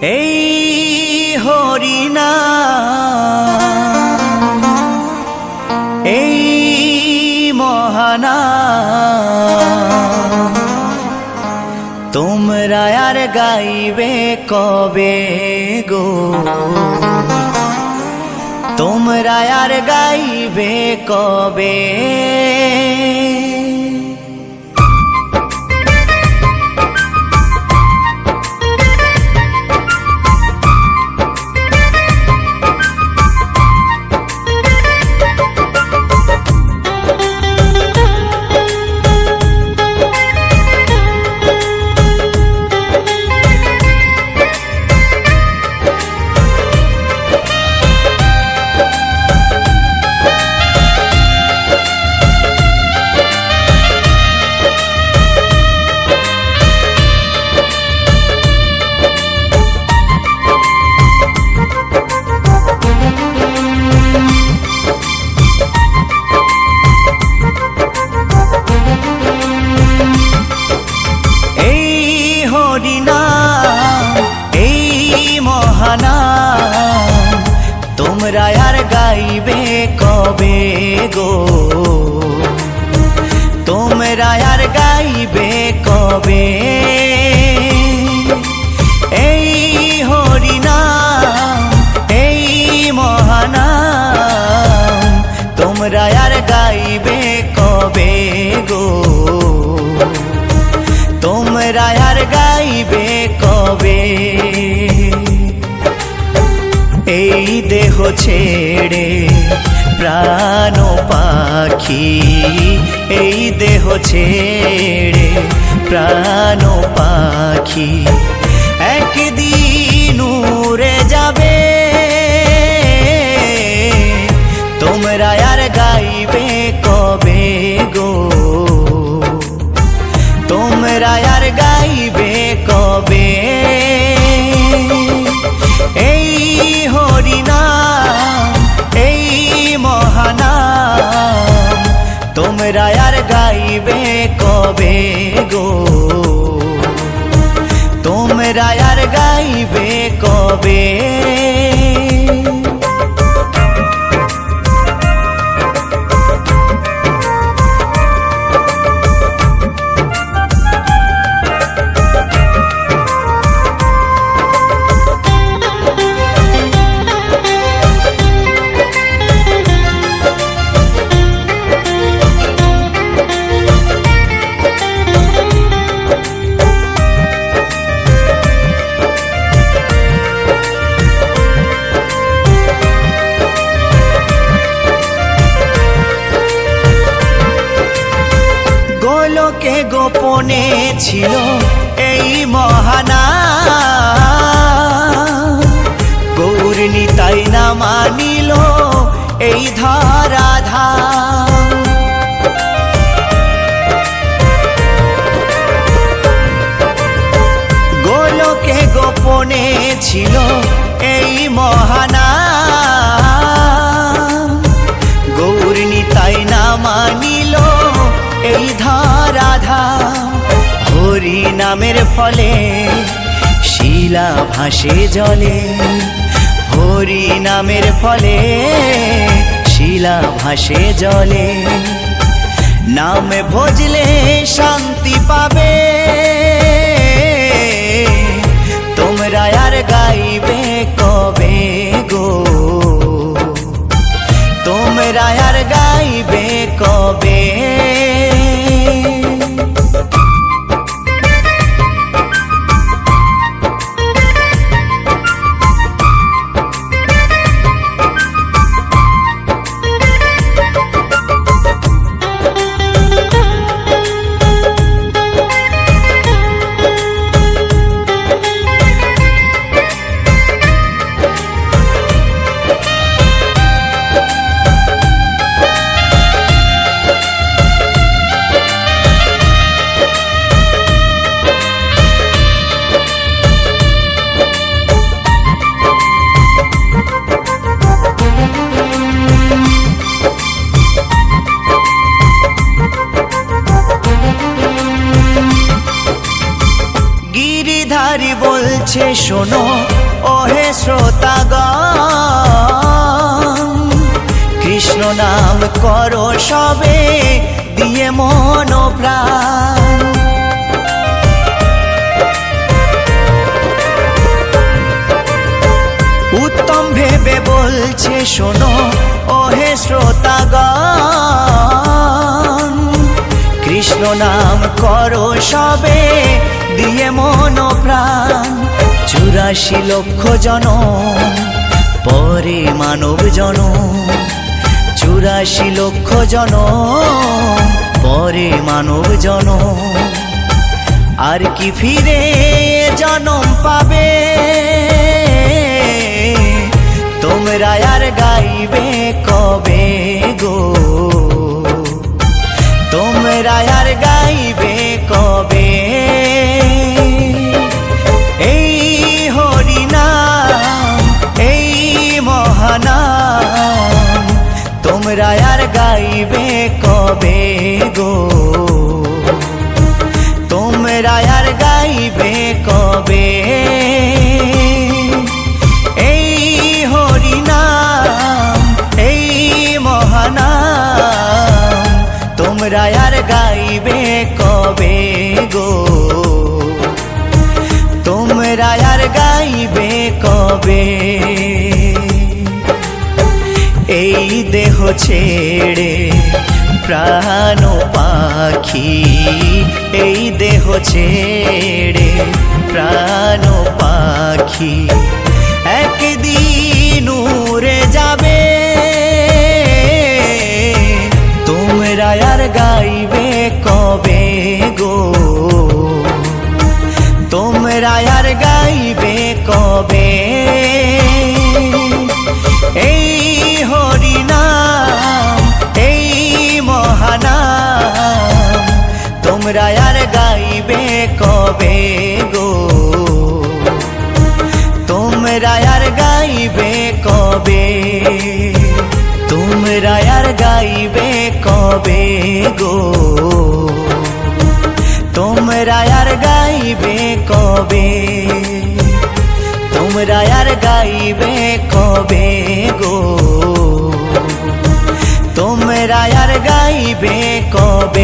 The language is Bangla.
এই হরিনা এই মহানা তোমরা আর গাইবে কবে গো? তোমরা আর গাইবে কবে কবে গো। তোমরা আর গাইবে কবে? এই হরিনা এই মহানা, তোমরা আর গাইবে কবে গো? তোমরা আর গাইবে কবে? এই দেহ ছেড়ে প্রাণ পাখি এই দেহ ছেড়ে প্রাণ পাখি। গাইবে কবে গো তোমরা আর গাইবে কবে গোপনে ছিল এই মহানা। গৌরনী তাই না মানিল এই ধরাধা গোলকে গোপনে ছিল এই মহানা। গৌরণী তাই না মানিল এই ধারাধা হরি নামের ফলে শিলা ভাসে জলে। হরি নামের ফলে শিলা ভাসে জলে। নাম ভজলে শান্তি পাবে। তোমরা আর গাইবে কবে গো? তোমরা আর গাইবে কবে? শোনো, ওহে শ্রোতাগণ। কৃষ্ণ নাম করো সবে, দিয়ে মন প্রাণ। উত্তম ভেবে বলছে, শোনো, ওহে শ্রোতাগণ। কৃষ্ণ নাম করো সবে, দিয়ে মন প্রাণ। চুরাশি লক্ষ জন পরে মানব জন চুরাশি লক্ষ জন পরে মানব জন আর কি ফিরে জনম পাবে? গাইবে কবে গো? তোমরা আর গাইবে কবে? এই হরিনাম, এই মহানাম, তোমরা আর গাইবে কবে গো? তোমরা আর গাইবে কবে? এই দেহ ছেড়ে প্রাণ পাখি, এই দেহ ছেড়ে প্রাণ পাখি। একদিন উড়ে যাবে, তোমরা আর গাইবে কবে গো? তোমরা আর গাইবে কবে তোমরা আর গাইবে কবে গো তোমরা আর গাইবে কবে তোমরা আর গাইবে কবে গো তোমরা আর গাইবে কবে তোমরা আর গাইবে কবে গো তোমরা আর গাইবে কবে